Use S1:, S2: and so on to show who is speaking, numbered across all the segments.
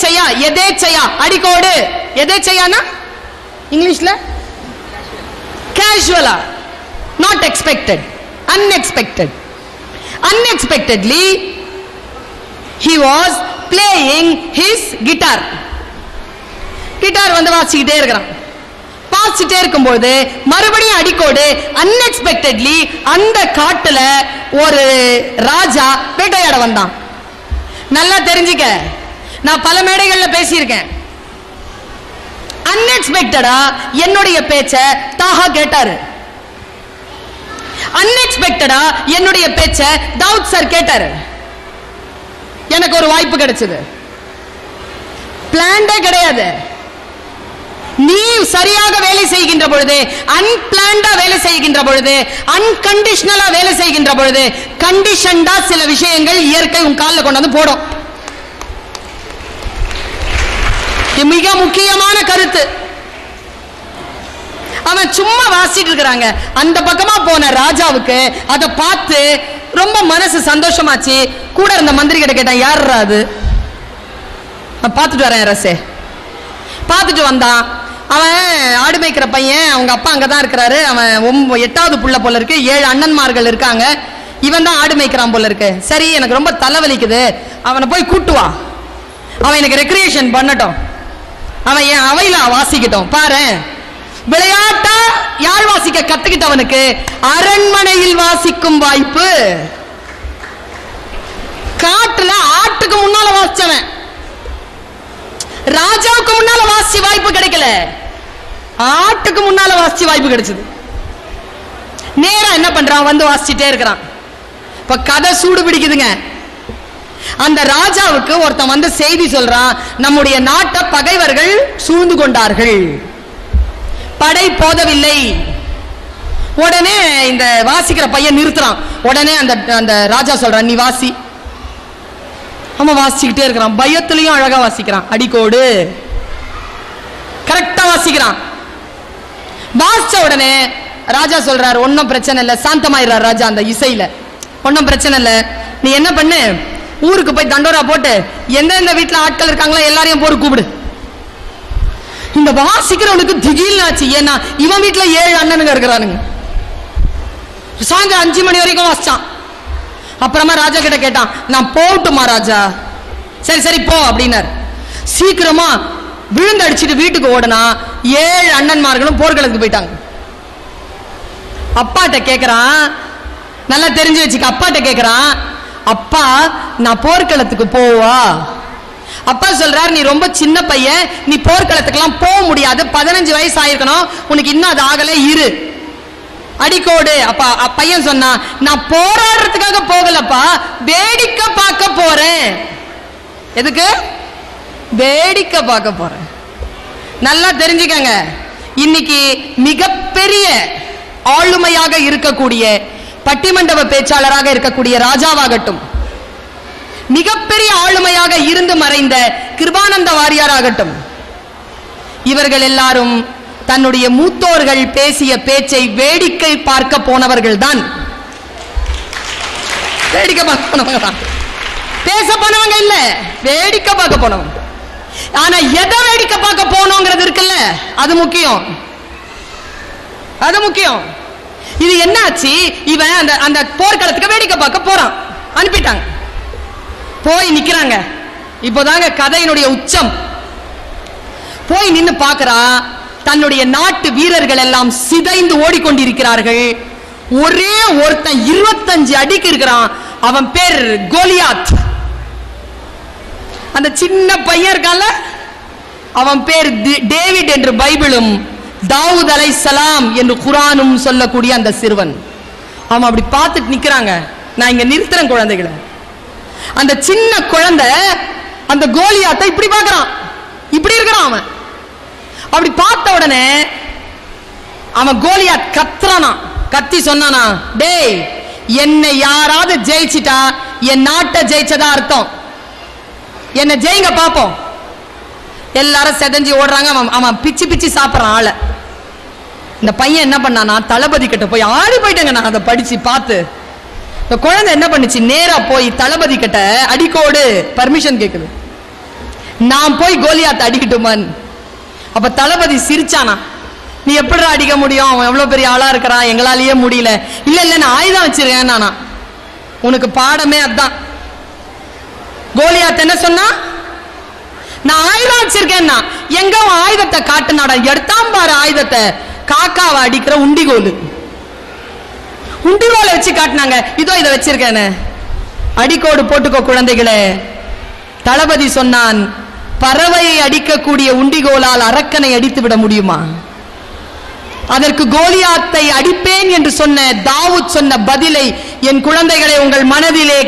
S1: எதேச்சையா? எதேச்சையா? அடிக்கோடு. எதேச்சையானா? இங்கிலீஷ்ல? கேஷுவலா not expected unexpected unexpectedly he was playing his guitar guitar வந்து வாசிக்கிட்டே இருக்கிறான். வாசிச்சுட்டே இருக்கும்போது மறுபடியும் அடிக்கோடு அன்எக்ஸ்பெக்டட்லி அந்த காட்டுல ஒரு ராஜா வேட்டையாட வந்தான். நல்லா தெரிஞ்சுக்க. நான் பல மேடைகள்ல பேசியிருக்கேன். அன்எக்ஸ்பெக்டடா என்னுடைய பேச்ச தாஹா கேட்டாரு. அன்எக்ஸ்பெக்டடா என்னுடைய பேச்ச தாவூத் சார் கேட்டாரு. எனக்கு ஒரு வாய்ப்பு கிடைச்சது. பிளான்டே கிடையாது. நீ சரியாக வேலை செய்கின்ற பொழுது அன்பிளான்டா வேலை செய்கின்ற பொழுது அன்கண்டிஷனலா வேலை செய்கின்ற பொழுது கண்டிஷன்டா சில விஷயங்கள் இயற்கை உன் காலில் கொண்டு வந்து போடும் இது மிக முக்கியமான கருத்து. அவன் சும்மா வாசிட்டு இருக்கிறாங்க. அந்த பக்கமா போன ராஜாவுக்கு அதை பார்த்து ரொம்ப மனசு சந்தோஷமாச்சு. கூட இருந்த மந்திரி கிட்ட கேட்டான் யார் அது? நான் பார்த்துட்டு வரேன் ரசே பார்த்துட்டு வந்தான். அவன் ஆடு மேய்க்கிற பையன் அவங்க அப்பா அங்கே தான் இருக்கிறாரு. அவன் ஒம்ப எட்டாவது புள்ள போல இருக்கு. ஏழு அண்ணன்மார்கள் இருக்காங்க. இவன் தான் ஆடு மேய்க்கிறான் போல இருக்கு. சரி எனக்கு ரொம்ப தலைவலிக்குது. அவனை போய் கூட்டுவா அவன் எனக்கு ரெக்ரியேஷன் பண்ணட்டும். அவன் என் அவையில வாசிக்கிட்டோம். பாரு. விளையாட்டா யாழ் வாசிக்க கத்துக்கிட்டவனுக்கு அரண்மனையில் வாசிக்கும் வாய்ப்பு. காட்டுல ஆட்டுக்கு முன்னால வாசிச்சவன். ராஜாவுக்கு முன்னால வாசி வாய்ப்பு கிடைக்கல. ஆட்டுக்கு முன்னால வாசி வாய்ப்பு கிடைச்சது. நேரா என்ன பண்றான்? வந்து வாசிச்சுட்டே இருக்கிறான். இப்ப கதை சூடு பிடிக்குதுங்க. அந்த ராஜாவுக்கு ஒருத்தன் வந்து செய்தி சொல்றான் நம்முடைய நாட்டை பகைவர்கள் சூழ்ந்து கொண்டார்கள். படை போதவில்லை. உடனே இந்த வாசிக்கிற பையன் நிறுத்துறான். உடனே அந்த அந்த ராஜா சொல்றான் நீ வாசி. அவன் வாசிச்சுக்கிட்டே இருக்கிறான். பயத்திலையும் அழகா வாசிக்கிறான். அடிக்கோடு. கரெக்டா வாசிக்கிறான். வாசிச்ச உடனே ராஜா சொல்றாரு ஒன்னும் பிரச்சனை இல்லை சாந்தமாயிடுறார் ராஜா அந்த இசையில. ஒன்னும் பிரச்சனை இல்ல. நீ என்ன பண்ணு? ஊருக்கு போய் தண்டோரா போட்டு எந்தெந்த வீட்டில் ஆட்கள் இருக்காங்களோ எல்லாரையும் போட்டு கூப்பிடு. இந்த வாசிக்கிறவனுக்கு திடீர்னு ஆச்சு. ஏன்னா இவன் வீட்டில் ஏழு அண்ணனுங்க இருக்கிறானுங்க. சாயந்தரம் அஞ்சு மணி வரைக்கும் வாசிச்சான். அப்புறமா ராஜா கிட்ட கேட்டான் நான் போகட்டுமா ராஜா? சரி சரி போ அப்படின்னாரு. சீக்கிரமா விழுந்து அடிச்சிட்டு வீட்டுக்கு ஓடுனா ஏழு அண்ணன்மார்களும் போர்க்களத்துக்கு போயிட்டாங்க. அப்பாட்ட கேக்குறான் நல்லா தெரிஞ்சு வச்சுக்க. அப்பாட்ட கேக்குறான் அப்பா நான் போர்க்களத்துக்கு போவா. அப்பா சொல்றாரு நீ ரொம்ப சின்ன பையன். நீ போர்க்களத்துக்கெல்லாம் போக முடியாது. பதினஞ்சு வயசு ஆயிருக்கணும் உனக்கு இன்னும் அது ஆகல. இரு. அடிக்கோடு. அப்பா பையன் சொன்னான் நான் போராடுறதுக்காக போகலப்பா. வேடிக்கை பார்க்க போறேன். எதுக்கு? வேடிக்கை பார்க்க போறேன். நல்லா தெரிஞ்சுக்கங்க. இன்னைக்கு மிகப்பெரிய ஆளுமையாக இருக்கக்கூடிய பட்டிமண்டப பேச்சாளராக இருக்கக்கூடிய ராஜாவாகட்டும் மிகப்பெரிய ஆளுமையாக இருந்து மறைந்த கிருபானந்த வாரியாராகட்டும் இவர்கள் எல்லாரும் தன்னுடைய மூத்தோர்கள் பேசிய பேச்சை வேடிக்கை பார்க்க போனவர்கள் தான் வேடிக்கை பார்க்க போனவங்க தான். பேச போனவங்க இல்ல வேடிக்கை பார்க்க போனவங்க. ஆனா எதை வேடிக்கை பார்க்க போனோங்கிறது இருக்குல்ல அது முக்கியம். அது முக்கியம். இது என்னாச்சு இவன் அந்த அந்த போர்க்களத்துக்கு வேடிக்கை பார்க்க போறான். அனுப்பிட்டாங்க. போய் நிக்கிறாங்க. இப்போதாங்க கதையினுடைய உச்சம். போய் நின்னு பார்க்கறா தன்னுடைய நாட்டு வீரர்கள் எல்லாம் சிதைந்து ஓடிக்கொண்டிருக்கிறார்கள். ஒரே ஒருத்தன் இருபத்தஞ்சு அடிக்கு இருக்கிறான். அவன் பேர் கோலியாத். அந்த சின்ன பையன் இருக்கான்ல? அவன் பேர் டேவிட் என்று பைபிளும். தாவூத் சலாம் என்று குரானும் சொல்லக்கூடிய அந்த சிறுவன். அவன் அப்படி பார்த்துட்டு நிக்கிறாங்க. நான் இங்க நிறுத்துறேன் குழந்தைகளை. அந்த சின்ன குழந்தை அந்த கோலியாத்தை இப்படி பார்க்கறான். இப்படி இருக்கிறான் அவன். அப்படி பார்த்த உடனே அவன் கோலியாத் கத்துறானா கத்தி சொன்னானா டேய் என்னை யாராவது ஜெயிச்சிட்டா என் நாட்டை ஜெயிச்சதா அர்த்தம்? என்னை ஜெயிங்க பார்ப்போம் எல்லாரும் செதஞ்சு ஓடுறாங்க. அவன் அவன் பிச்சு பிச்சு சாப்பிட்றான் ஆளை. இந்த பையன் என்ன பண்ணானா தளபதி கிட்ட போய் ஆடி போயிட்டேங்க நான். அதை படிச்சு பார்த்து. இந்த குழந்தை என்ன பண்ணுச்சு? நேரா போய் தளபதி கிட்ட அடிக்கோடு பர்மிஷன் கேட்குது நான் போய் கோலியாத்த அடிக்கட்டுமான். அப்ப தளபதி சிரிச்சானா நீ எப்படி அடிக்க முடியும்? அவன் எவ்வளவு பெரிய ஆளா இருக்கிறான் எங்களாலேயே முடியல. இல்ல இல்ல நான் ஆயுதம் வச்சிருக்கேன் நானா. உனக்கு பாடமே அதான். கோலியாத் என்ன சொன்னா நான் ஆயுதம் வச்சிருக்கேன்னா எங்க ஆயுதத்தை காட்டுனாடா? எடுத்தான் பாரு ஆயுதத்தை. காக்காவை அடிக்கிற உண்டிகோல். உண்டிகோலை வச்சு காட்டினாங்க. இதோ இதை வச்சிருக்கேன்னு அடிக்கோடு போட்டுக்கோ குழந்தைகளே. தளபதி சொன்னான் பறவையை அடிக்கக்கூடிய உண்டிகோலால் அரக்கனை அடித்து விட முடியுமா? அதற்கு கோலியாத்தை அடிப்பேன் என்று சொன்ன தாவூத் சொன்ன பதிலை என் குழந்தைகளை உங்கள் மனதிலே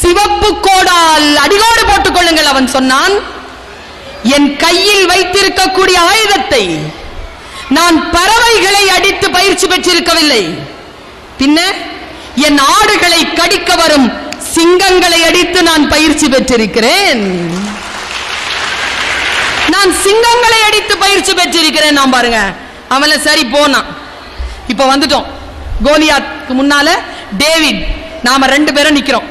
S1: சிவப்பு கோடால் அடிகோடு போட்டுக் கொள்ளுங்கள் அவன் சொன்னான். என் கையில் வைத்திருக்கக்கூடிய ஆயுதத்தை நான் பறவைகளை அடித்து பயிற்சி பெற்றிருக்கவில்லை. பின்ன என் ஆடுகளை கடிக்க வரும் சிங்கங்களை அடித்து நான் பயிற்சி பெற்றிருக்கிறேன். நான் சிங்கங்களை அடித்து பயிற்சி பெற்றிருக்கிறேன். நான் பாருங்க அவன்ல சரி போனான். இப்ப வந்துட்டோம். கோலியாத்துக்கு முன்னால டேவிட் நாம ரெண்டு பேரும் நிக்கிறோம்.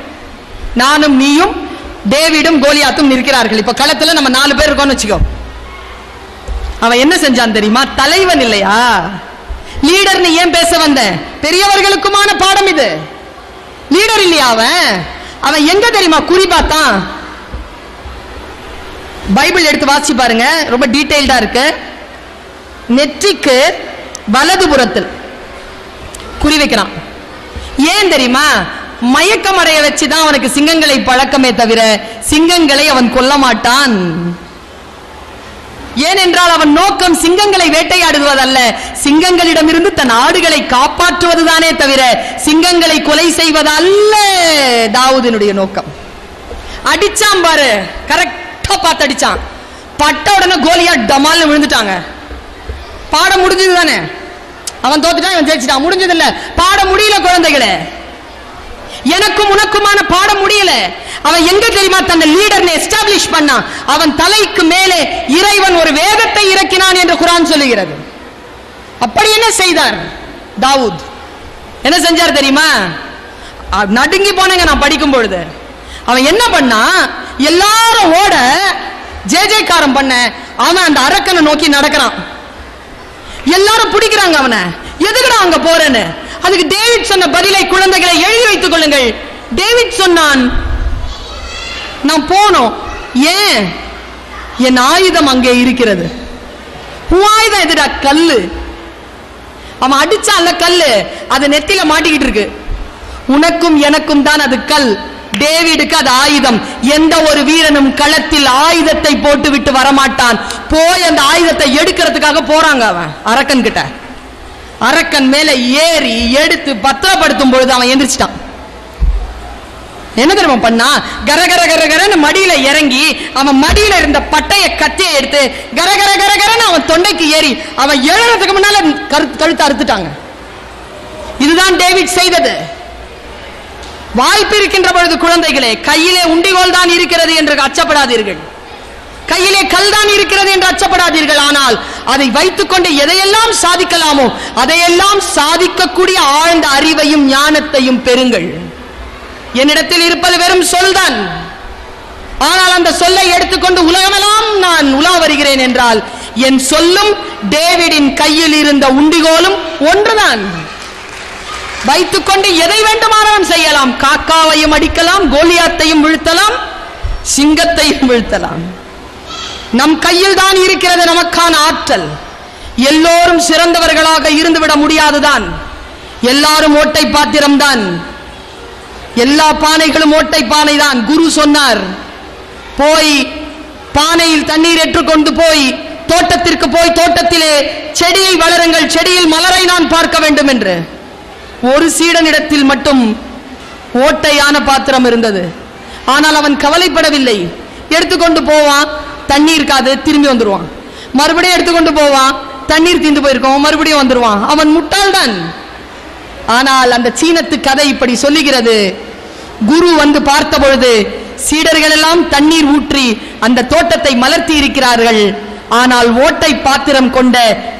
S1: நானும் நீயும் டேவிடும் கோலியாத்தும் நிற்கிறார்கள். இப்ப களத்துல நம்ம நாலு பேர் இருக்கோம்னு வச்சுக்கோ. அவன் என்ன செஞ்சான் தெரியுமா? தலைவன் இல்லையா? லீடர் ஏன் பேச வந்த? பெரியவர்களுக்குமான பாடம் இது. லீடர் இல்லையா அவன்? அவன் எங்க தெரியுமா? குறி பார்த்தான். பைபிள் எடுத்து வாசிச்சு பாருங்க. ரொம்ப டீட்டெயில்டா இருக்கு. நெற்றிக்கு வலதுபுறத்தில் குறி வைக்கிறான். ஏன் தெரியுமா? மயக்கம் அடைய வச்சுதான் அவனுக்கு சிங்கங்களை பழக்கமே தவிர சிங்கங்களை அவன் கொல்ல மாட்டான். ஏனென்றால் அவன் நோக்கம் சிங்கங்களை வேட்டையாடுவதல்ல. சிங்கங்களிடமிருந்து தன் ஆடுகளை காப்பாற்றுவதுதானே தவிர சிங்கங்களை கொலை செய்வதல்ல. தாவூதினுடைய நோக்கம். அடிச்சான் பாரு. கரெக்டா பார்த்து அடிச்சான் பட்ட உடனே கோலியா டமால்னு விழுந்துட்டாங்க. பாடம் முடிஞ்சது தானே அவன் தோத்துட்டான் இவன் ஜெயிச்சிட்டான். முடிஞ்சது இல்ல பாடம் முடியல குழந்தைகளே. எனக்கும் உனக்குமான பாடம் முடியல. அவன் எங்க தெரியுமா தன் லீடர் எஸ்டாப்ளிஷ் பண்ணான் அவன் தலைக்கு மேலே இறைவன் ஒரு வேகத்தை இறக்கினான் என்று குரான் சொல்லுகிறது. அப்படி என்ன செய்தார்? தாவூத். என்ன செஞ்சார் தெரியுமா? நடுங்கி போனங்க நான் படிக்கும் பொழுது. அவன் என்ன பண்ணா? எல்லாரும் ஓட ஜே ஜெயக்காரம் பண்ண அவன் அந்த அரக்கனை நோக்கி நடக்கிறான். எல்லாரும் பிடிக்கிறாங்க அவனை. எதுக்குடா அங்க போறேன்னு? அதுக்கு டேவிட் சொன்ன பதிலை குழந்தைகளை எழுதி வைத்துக் கொள்ளுங்கள். டேவிட் சொன்னான் நான் போனோம். ஏன்? என் ஆயுதம் அங்கே இருக்கிறது. உன் ஆயுதம் எதுடா? கல்லு. அவன் அடிச்சான்ல கல்லு. அது நெத்தில மாட்டிக்கிட்டு இருக்கு. உனக்கும் எனக்கும் தான் அது கல். டேவிடுக்கு அது ஆயுதம். எந்த ஒரு வீரனும் களத்தில் ஆயுதத்தை போட்டு விட்டு வரமாட்டான். போய் அந்த ஆயுதத்தை எடுக்கிறதுக்காக போறாங்க அவன் அரக்கன் கிட்ட அரக்கன் மேல ஏறி எடுத்து பத்திரப்படுத்தும் பொழுது அவன் எந்திரிச்சிட்டான். என்ன தெரியுமா பண்ணா? கர கர கர கரன்னு மடியில இறங்கி அவன் மடியில இருந்த பட்டைய கத்தியை எடுத்து கர கர கர கரன்னு அவன் தொண்டைக்கு ஏறி அவன் எழுறதுக்கு முன்னால கரு கழுத்தை அறுத்துட்டாங்க. இதுதான் டேவிட் செய்தது. வாய்ப்பு இருக்கின்ற பொழுது குழந்தைகளே கையிலே உண்டிகோல் தான் இருக்கிறது என்று அச்சப்படாதீர்கள். கையிலே கல் தான் இருக்கிறது என்று அச்சப்படாதீர்கள். ஆனால் அதை வைத்துக்கொண்டு எதையெல்லாம் சாதிக்கலாமோ அதையெல்லாம் சாதிக்கக்கூடிய ஆழ்ந்த அறிவையும் ஞானத்தையும் பெறுங்கள். என்னிடத்தில் இருப்பது வெறும் சொல்தான். ஆனால் அந்த சொல்லை எடுத்துக்கொண்டு உலகமெல்லாம் நான் உலா வருகிறேன் என்றால் என் சொல்லும் டேவிடின் கையில் இருந்த உண்டிகோலும் ஒன்றுதான். வைத்துக்கொண்டு எதை வேண்டுமானாலும் செய்யலாம். காக்காவையும் அடிக்கலாம் கோலியாத்தையும் வீழ்த்தலாம் சிங்கத்தையும் வீழ்த்தலாம். நம் கையில் தான் இருக்கிறது நமக்கான ஆற்றல். எல்லோரும் சிறந்தவர்களாக இருந்துவிட முடியாதுதான். எல்லாரும் ஓட்டை பாத்திரம்தான். எல்லா பானைகளும் ஓட்டை பானை தான் குரு சொன்னார் போய் பானையில் தண்ணீர் ஏற்றுக்கொண்டு போய் தோட்டத்திற்கு போய் தோட்டத்திலே செடியை வளருங்கள் செடியில் மலரை நான் பார்க்க வேண்டும் என்று. ஒரு சீடனிடத்தில் மட்டும் ஓட்டையான பாத்திரம் இருந்தது. ஆனால் அவன் கவலைப்படவில்லை. எடுத்துக்கொண்டு போவான் தண்ணீர் இருக்காது திரும்பி வந்துடுவான் மறுபடியும் எடுத்துக்கொண்டு போவான் தண்ணீர் தீந்து போயிருக்கோம் மறுபடியும் வந்துடுவான் அவன் முட்டாள்தான். ஆனால் அந்த சீனத்து கதை இப்படி சொல்லுகிறது. குரு வந்து பார்த்த பொழுது சீடர்கள் எல்லாம் தண்ணீர் ஊற்றி அந்த தோட்டத்தை மலர்த்தி இருக்கிறார்கள் ஆனால் ஓட்டை பாத்திரம் கொண்ட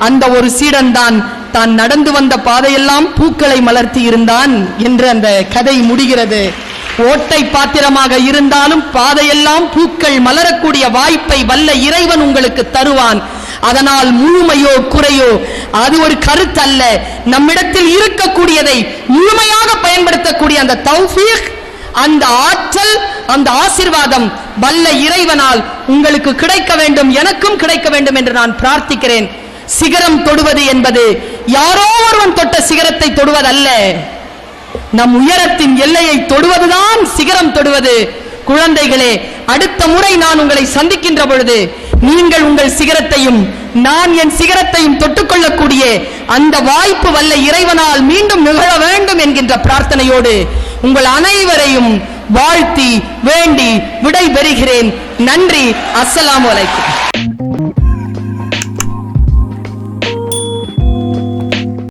S1: அந்த ஒரு சீடன் தான் தான் நடந்து வந்த பாதையெல்லாம் பூக்களை மலர்த்தி இருந்தான் என்று அந்த கதை முடிகிறது. ஓட்டை பாத்திரமாக இருந்தாலும் பாதையெல்லாம் பூக்கள் மலரக்கூடிய வாய்ப்பை வல்ல இறைவன் உங்களுக்கு தருவான். அதனால் முழுமையோ குறையோ அது ஒரு கருத்து அல்ல நம்மிடத்தில் இருக்கக்கூடியதை முழுமையாக பயன்படுத்தக்கூடிய அந்த தௌஃபீக் அந்த ஆற்றல் அந்த ஆசிர்வாதம் வல்ல இறைவனால் உங்களுக்கு கிடைக்க வேண்டும் எனக்கும் கிடைக்க வேண்டும் என்று நான் பிரார்த்திக்கிறேன். சிகரம் தொடுவது என்பது யாரோ ஒருவன் தொட்ட சிகரத்தை தொடுவதல்ல. நம் உயரத்தின் எல்லையை தொடுவதுதான் சிகரம் தொடுவது. குழந்தைகளே அடுத்த முறை நான் உங்களை சந்திக்கின்ற பொழுது நீங்கள் உங்கள் சிகரத்தையும் நான் என் சிகரத்தையும் தொட்டுக்கொள்ளக்கூடிய அந்த வாய்ப்பு வல்ல இறைவனால் மீண்டும் நிகழ வேண்டும் என்கின்ற பிரார்த்தனையோடு உங்கள் அனைவரையும் வாழ்த்தி வேண்டி விடை பெறுகிறேன் நன்றி. அஸ்லாம் அலைக்கும்.